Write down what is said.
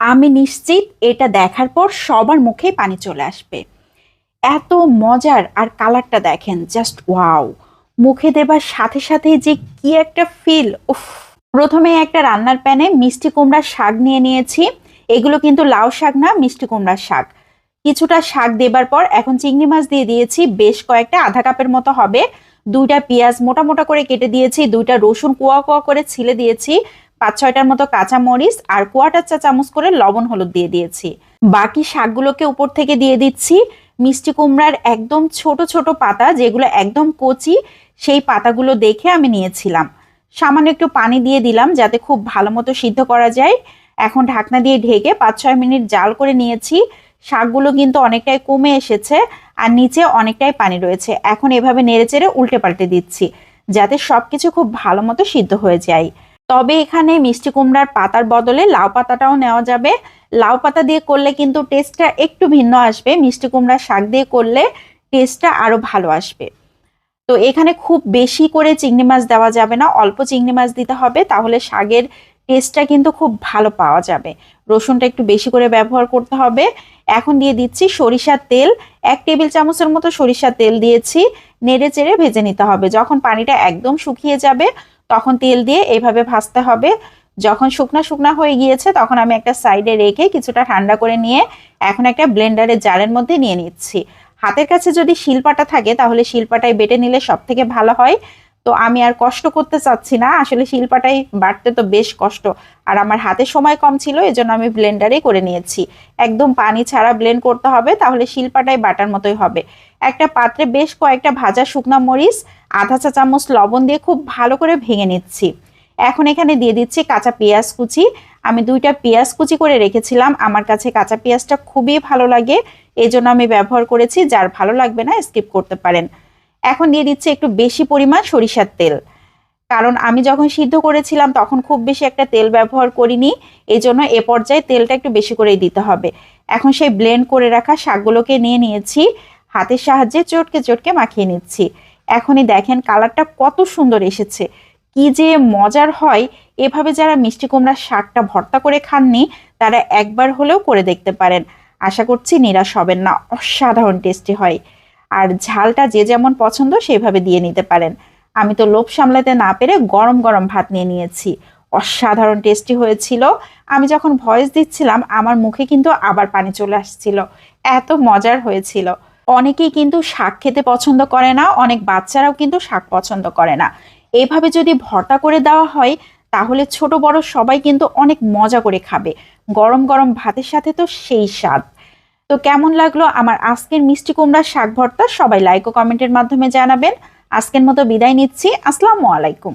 আমি নিশ্চিত এটা দেখার পর সবার মুখেই পানি চলে আসবে। এত মজার আর কালারটা দেখেন জাস্ট ওয়াও মুখে দেবার সাথে সাথে যে কি একটা ফিল উফ! প্রথমে একটা রান্নার প্যানে মিষ্টি কুমড়ার শাক নিয়ে নিয়েছি। এগুলো কিন্তু লাউ শাক না, মিষ্টি কুমড়ার শাক। কিছুটা শাক দেবার পর এখন চিংড়ি মাছ দিয়ে দিয়েছি, বেশ কয়েকটা আধা কাপের মতো হবে। দুইটা পেঁয়াজ মোটা মোটা করে কেটে দিয়েছি, দুইটা রসুন কুয়া কুয়া করে ছিলে দিয়েছি। পাঁচ ছয়টার মতো কাঁচা মরিচ আর কোয়াটার চা চামচ করে লবণ হলুদ দিয়ে দিয়েছি। বাকি শাকগুলোকে উপর থেকে দিয়ে দিচ্ছি। মিষ্টি কুমড়ার একদম ছোট ছোট পাতা, যেগুলো একদম কচি, সেই পাতাগুলো দেখে আমি নিয়েছিলাম। সামান্য একটু পানি দিয়ে দিলাম যাতে খুব ভালো মতো সিদ্ধ করা যায়। এখন ঢাকনা দিয়ে ঢেকে পাঁচ ছয় মিনিট জাল করে নিয়েছি। শাকগুলো কিন্তু অনেকটাই কমে এসেছে আর নিচে অনেকটাই পানি রয়েছে। এখন এভাবে নেড়ে চেড়ে উল্টে পাল্টে দিচ্ছি যাতে সব কিছু খুব ভালো মতো সিদ্ধ হয়ে যায়। তবে এখানে মিষ্টি কুমড়ার পাতার বদলে লাউ পাতাটাও নেওয়া যাবে। লাউ পাতা দিয়ে করলে কিন্তু টেস্টটা একটু ভিন্ন আসবে। মিষ্টি কুমড়ার শাক দিয়ে করলে টেস্টটা আরও ভালো আসবে। তো এখানে খুব বেশি করে চিংড়ি মাছ দেওয়া যাবে না। অল্প চিংড়ি মাছ দিতে হবে, তাহলে শাকের টেস্টটা কিন্তু খুব ভালো পাওয়া যাবে। রসুনটা একটু বেশি করে ব্যবহার করতে হবে। এখন দিয়ে দিচ্ছি সরিষার তেল। এক টেবিল চামচের মতো সরিষার তেল দিয়েছি, নেড়ে চেড়ে ভেজে নিতে হবে। যখন পানিটা একদম শুকিয়ে যাবে, তখন তেল দিয়ে এইভাবে ভাজতে হবে। যখন শুকনা শুকনা হয়ে গিয়েছে, তখন আমি একটা সাইডে রেখে কিছুটা ঠান্ডা করে নিয়ে এখন একটা ব্লেন্ডারের জারের মধ্যে নিয়ে নিচ্ছি। হাতের কাছে যদি শিলপাটা থাকে, তাহলে শিলপাটায় বেটে নিলে সব থেকে ভালো হয়। তো আমি আর কষ্ট করতে চাচ্ছি না। আসলে শিলপাটাই বাটতে তো বেশ কষ্ট। আর আমার হাতে সময় কম ছিল, এজন্য আমি ব্লেন্ডারেই করে নিয়েছি। একদম পানি ছাড়া ব্লেন্ড করতে হবে, তাহলে শিলপাটাই বাটার মতোই হবে। একটা পাত্রে বেশ কয়েকটা ভাজা শুকনো মরিচ, আধা চা চামচ লবণ দিয়ে খুব ভালো করে ভেঙে নিচ্ছি। এখন এখানে দিয়ে দিচ্ছি কাঁচা পেঁয়াজ কুচি। আমি দুইটা পেঁয়াজ কুচি করে রেখেছিলাম। আমার কাছে কাঁচা পেঁয়াজটা খুবই ভালো লাগে। এই জন্য আমি ব্যবহার করেছি। যার ভালো লাগবে না স্কিপ করতে পারেন। এখন দিয়ে দিচ্ছি একটু বেশি পরিমাণ সরিষার তেল। কারণ আমি যখন সিদ্ধ করেছিলাম তখন খুব বেশি একটা তেল ব্যবহার করিনি এই জন্য এ পর্যায়ে তেলটা একটু বেশি করেই দিতে হবে। এখন সেই ব্লেন্ড করে রাখা শাকগুলোকে নিয়ে নিয়েছি, হাতের সাহায্যে চটকে চটকে মাখিয়ে নিচ্ছি। এখনই দেখেন কালারটা কত সুন্দর এসেছে, কি যে মজার হয়। এভাবে যারা মিষ্টি কুমড়ার শাকটা ভর্তা করে খাননি, তারা একবার হলেও করে দেখতে পারেন। আশা করছি নিরাশ হবেন না, অসাধারণ টেস্টি হয়। আর ঝালটা যে যেমন পছন্দ সেভাবে দিয়ে নিতে পারেন। আমি তো লোভ সামলাতে না পেরে গরম গরম ভাত নিয়ে নিয়েছি। অসাধারণ টেস্টি হয়েছিল। আমি যখন ভয়েস দিচ্ছিলাম, আমার মুখে কিন্তু আবার পানি চলে আসছিল। এত মজার হয়েছিল। অনেকেই কিন্তু শাক খেতে পছন্দ করে না, অনেক বাচ্চারাও কিন্তু শাক পছন্দ করে না। এভাবে যদি ভর্তা করে দেওয়া হয়, তাহলে ছোট বড় সবাই কিন্তু অনেক মজা করে খাবে। গরম গরম ভাতের সাথে তো সেই স্বাদ। তো কেমন লাগল আমার আজকের মিষ্টি কুমড়ার শাক ভর্তা? সবাই লাইক ও কমেন্টের মাধ্যমে জানাবেন। আজকের মতো বিদায় নিচ্ছি। আসসালামু আলাইকুম।